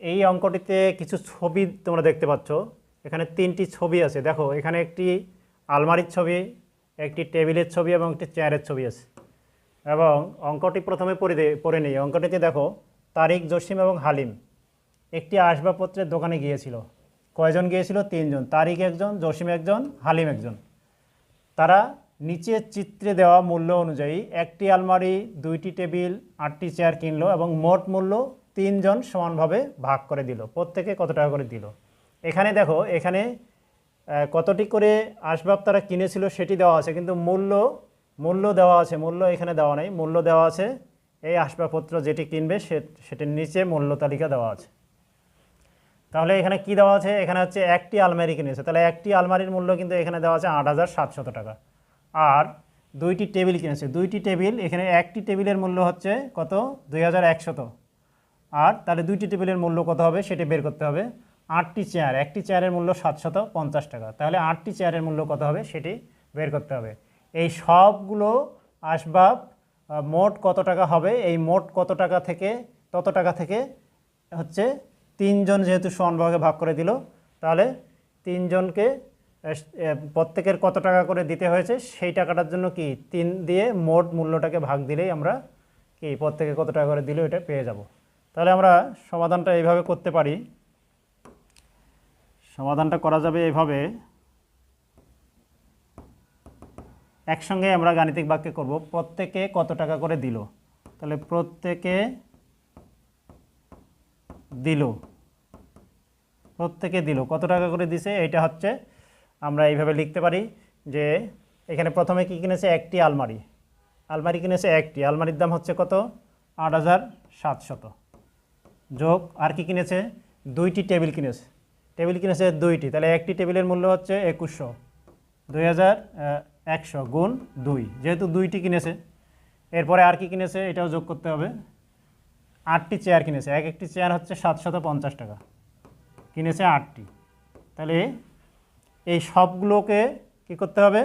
এই অঙ্কটিতে কিছু ছবি তোমরা দেখতে পাচ্ছ। এখানে তিনটি ছবি আছে। দেখো, এখানে একটি আলমারির ছবি, একটি টেবিলের ছবি এবং একটি চেয়ারের ছবি আছে। এবং অঙ্কটি প্রথমে পড়ে পড়ে নিই। অঙ্কটিতে দেখো তারিক জসিম এবং হালিম। একটি আসবাবপত্রের দোকানে গিয়েছিল। কয়জন গিয়েছিল? তিনজন। তারিক একজন, জসিম একজন, হালিম একজন। তারা নিচের চিত্রে দেওয়া মূল্য অনুযায়ী একটি আলমারি, দুইটি টেবিল, আটটি চেয়ার কিনলো এবং মোট মূল্য তিনজন সমানভাবে ভাগ করে দিল। প্রত্যেকে কত টাকা করে দিল? এখানে দেখো, এখানে কতটি করে আসবাব তারা কিনেছিল সেটি দেওয়া আছে, কিন্তু মূল্য মূল্য দেওয়া আছে, মূল্য এখানে দেওয়া নেই। মূল্য দেওয়া আছে, এই আসবাবপত্র যেটি কিনবে সে, সেটির নিচে মূল্য তালিকা দেওয়া আছে। তাহলে এখানে কি দেওয়া আছে? এখানে হচ্ছে একটি আলমারি কিনেছে। তাহলে একটি আলমারির মূল্য কিন্তু এখানে দেওয়া আছে আট হাজার সাতশত টাকা। আর দুইটি টেবিল কিনেছে। দুইটি টেবিল, এখানে একটি টেবিলের মূল্য হচ্ছে কত? দুই হাজার একশত। আর তাহলে দুইটি টেবিলের মূল্য কত হবে? সেটি বের করতে হবে। আটটি চেয়ার একটি চেয়ারের মূল্য সাতশত পঞ্চাশ টাকা। তাহলে আটটি চেয়ারের মূল্য কত হবে? সেটি বের করতে হবে। এই সবগুলো আসবাব মোট কত টাকা হবে? এই মোট কত টাকা থেকে, তত টাকা থেকে হচ্ছে তিনজন যেহেতু সমানভাগে ভাগ করে দিল, তাহলে তিনজনকে প্রত্যেকের কত টাকা করে দিতে হয়েছে? সেই টাকাটার জন্য কি? তিন দিয়ে মোট মূল্যটাকে ভাগ দিলেই আমরা কি, প্রত্যেকে কত টাকা করে দিলে, এটা পেয়ে যাব। তাহলে আমরা সমাধানটা এইভাবে করতে পারি। সমাধানটা করা যাবে এইভাবে। একসঙ্গে আমরা গাণিতিক বাক্যে করব, প্রত্যেকে কত টাকা করে দিল? তাহলে প্রত্যেকে দিল। প্রত্যেকে দিল, কত টাকা করে দিছে? এটা হচ্ছে আমরা এইভাবে লিখতে পারি যে এখানে প্রথমে কি কিনেছে? একটি আলমারি। আলমারি কিনেছে একটি। আলমারির দাম হচ্ছে কত? আট হাজার সাতশত। যোগ আর কি কিনেছে? দুইটি টেবিল কিনেছে। টেবিল কিনেছে দুইটি। তাহলে একটি টেবিলের মূল্য হচ্ছে একুশশো। দুই হাজার একশো গুণ দুই। যেহেতু দুইটি কিনেছে, এরপরে আর কি কিনেছে এটাও যোগ করতে হবে। আটটি চেয়ার কিনেছে। এক একটি চেয়ার হচ্ছে সাতশত পঞ্চাশ টাকা। কিনেছে আটটি। তাহলে এই সবগুলোকে কি করতে হবে?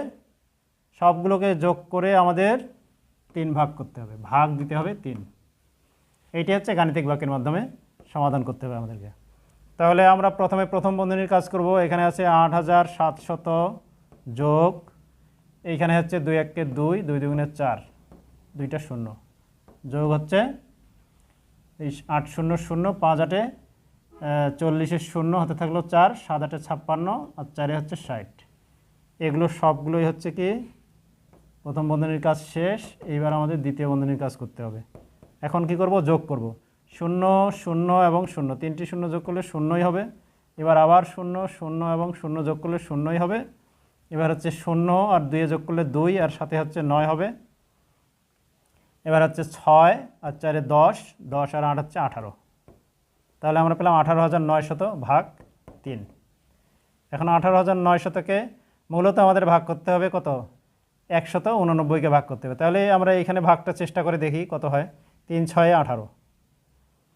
সবগুলোকে যোগ করে আমাদের তিন ভাগ করতে হবে। ভাগ দিতে হবে তিন। এইটি হচ্ছে গাণিতিক বাক্যের মাধ্যমে সমাধান করতে হবে আমাদেরকে। তাহলে আমরা প্রথমে প্রথম বন্ধনীর কাজ করব। এখানে আছে আট হাজার সাতশত যোগ, এইখানে হচ্ছে দুই এককে দুই দুই দুগুণে চার, দুইটা শূন্য। যোগ হচ্ছে এই আট শূন্য শূন্য, পাঁচ আটে চল্লিশের শূন্য হতে থাকল চার, সাত আটে ছাপ্পান্ন, আর চারে হচ্ছে ষাট। এগুলো সবগুলোই হচ্ছে কি? প্রথম বন্ধনীর কাজ শেষ, এইবার আমাদের দ্বিতীয় বন্ধনীর কাজ করতে হবে। এখন কি করব? যোগ করব। শূন্য শূন্য এবং শূন্য। তিনটি শূন্য যোগ করলে শূন্যই হবে। এবার আবার শূন্য শূন্য এবং শূন্য যোগ করলে শূন্যই হবে। এবার হচ্ছে শূন্য আর দুইয়ে যোগ করলে দুই আর সাথে হচ্ছে নয় হবে। এবার হচ্ছে ছয় আর চারে দশ দশ আর আট হচ্ছে আঠারো। তাহলে আমরা পেলাম আঠারো হাজার নয়শত ভাগ তিন। এখন আঠারো হাজার নয়শতকে মূলত আমাদের ভাগ করতে হবে কত? একশত উননব্বইকে ভাগ করতে হবে। তাহলে আমরা এখানে ভাগটা চেষ্টা করে দেখি কত হয়। তিন ছয়ে আঠারো।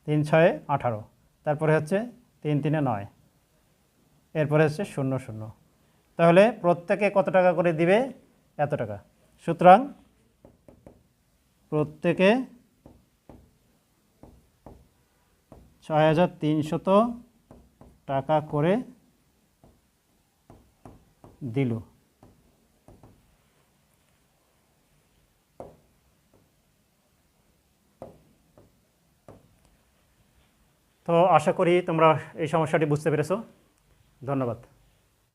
তিন ছয়ে আঠারো। তারপরে হচ্ছে তিন তিনে নয়। এরপরে হচ্ছে শূন্য শূন্য। তাহলে প্রত্যেকে কত টাকা করে দিবে? এত টাকা। সুতরাং প্রত্যেকে ছয় হাজার তিনশত টাকা করে দিল। তো আশা করি তোমরা এই সমস্যাটি বুঝতে পেরেছ। ধন্যবাদ।